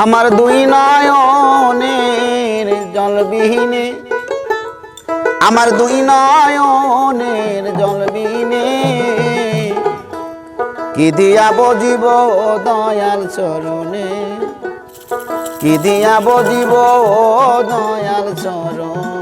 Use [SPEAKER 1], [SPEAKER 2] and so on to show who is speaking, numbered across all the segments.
[SPEAKER 1] আমার দুই নয়নের জলবিহীনে, আমার দুই নয়নের জলবিহীনে। কি দিয়া বজিব দয়াল চরণে? কি দিয়া বজিব দয়াল চরণ?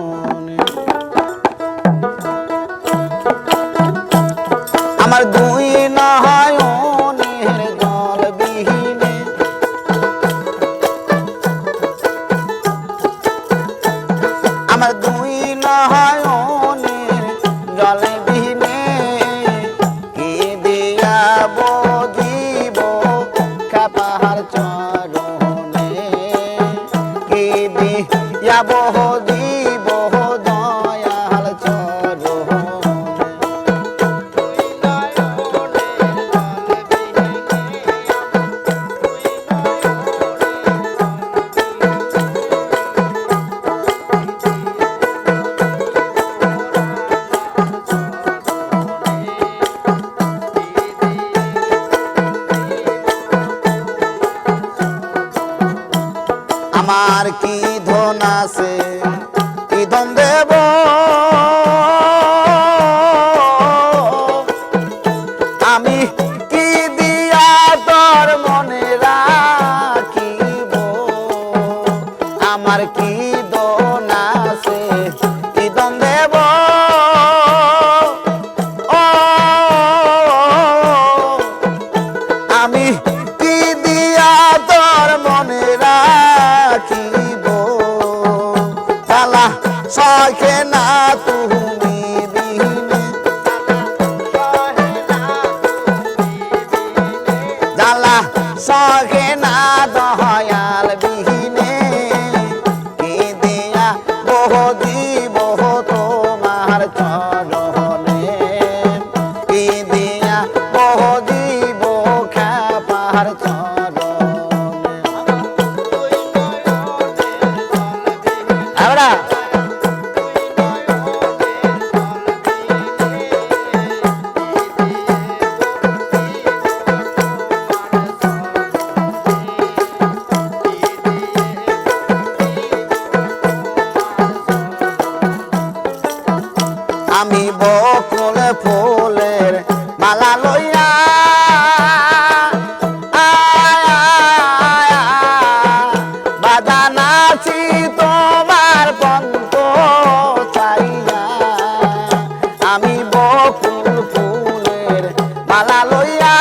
[SPEAKER 1] জানাছি তোমার পন্থ চাইয়া। আমি বকুল ফুলের মালা লইয়া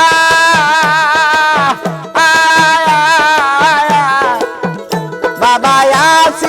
[SPEAKER 1] বাবা আছি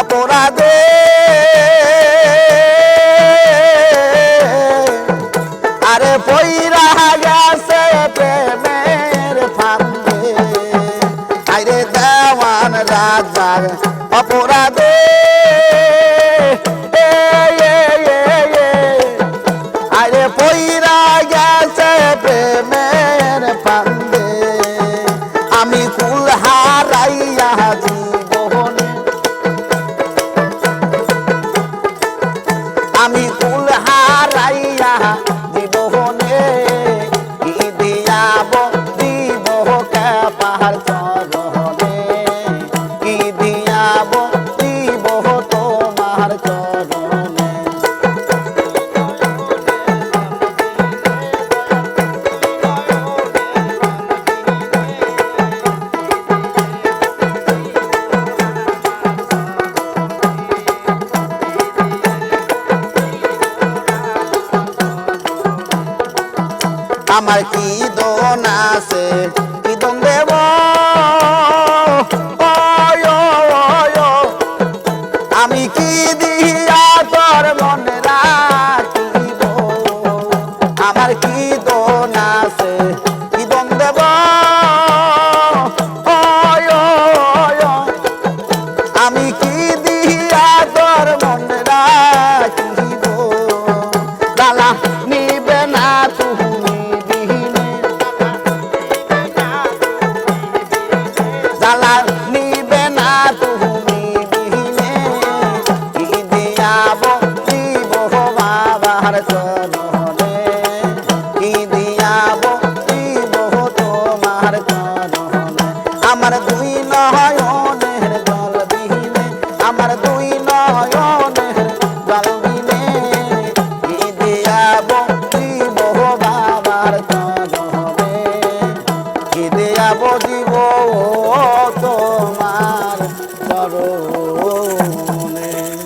[SPEAKER 1] অপরাধে। আরে পইরা গেছে প্রেমের ফান্দে। আরে দেওয়ান রাজার অপরাধে। আরে পইরা গেছে প্রেমের ফান্দে। আমি কুল হারাইয়া পাহাড় চরণে কি দিয়াব দিব তোমার চরণে। আমার কি দোন আছে? কি দোন দেব ওয়, ওয়, ওয়। আমি কি দিয়া তোর মনে রাখিব আমার কি বাবার চরণে